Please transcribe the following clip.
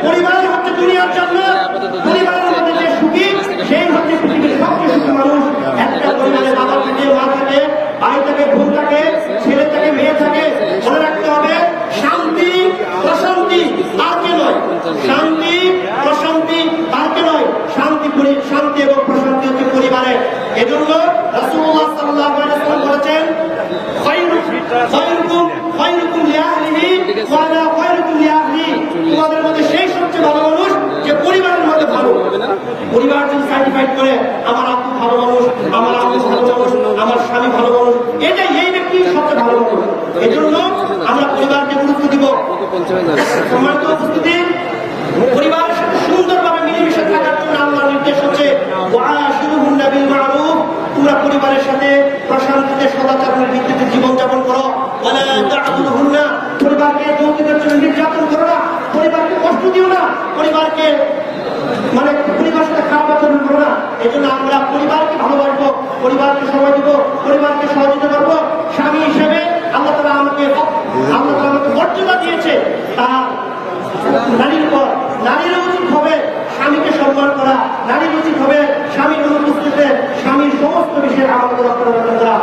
পরিবার হচ্ছে দুনিয়ার জন্য, পরিবারের মধ্যে যে সুখী, সেই হচ্ছে পৃথিবীর সবচেয়ে সুখী মানুষ। একটা পরিবারে বাবা থাকে, মা থাকে ভাই থাকে, বোন থাকে, ছেলে থাকে, মেয়ে থাকে, মনে রাখতে হবে, শান্তি, প্রশান্তি তাকে নয়। শান্তি, প্রশান্তি তাকে নয়। শান্তি শান্তি এবং প্রশান্তি হচ্ছে পরিবারে। এজন্য আলাইহি ওয়াসাল্লাম বলেছেন সার্টিফাইড করে আমার আব্বু ভালো মানুষ, আমার আব্বু ভালো মানুষ, আমার স্বামী ভালো মানুষ এটাই এই ব্যক্তি সবচেয়ে ভালো মানুষ। এই জন্য আমরা পরিবারকে গুরুত্ব দিব। সম্মানিত উপস্থিতি পরিবারের সাথে সুন্দরভাবে মিলেমিশে থাকার জন্য আল্লাহর নির্দেশ হচ্ছে ওয়াশিরুহুন্না বিল মারুফ। তোমরা পরিবারের সাথে প্রশান্তিতে সদাচরণের ভিত্তিতে জীবনযাপন করো। পরিবারকে যৌতুকের জন্য নির্যাতন করো না। পরিবারকে কষ্ট দিও না। পরিবারকে মানে আচরণ করো না এই জন্য আমরা পরিবারকে ভালোবাসবো, পরিবারকে সময় দিব, পরিবারকে সহযোগিতা করব। স্বামী হিসেবে আল্লাহ তালা আমাকে আল্লাহ তালা আমাকে মর্যাদা দিয়েছে। তা নারীর পর নারীর উচিত হবে স্বামীকে সম্মান করা, নারীর উচিত হবে স্বামীর অনুপস্থিতিতে স্বামীর সমস্ত বিষয়ে আমাদের রক্ষণাবেক্ষণ করা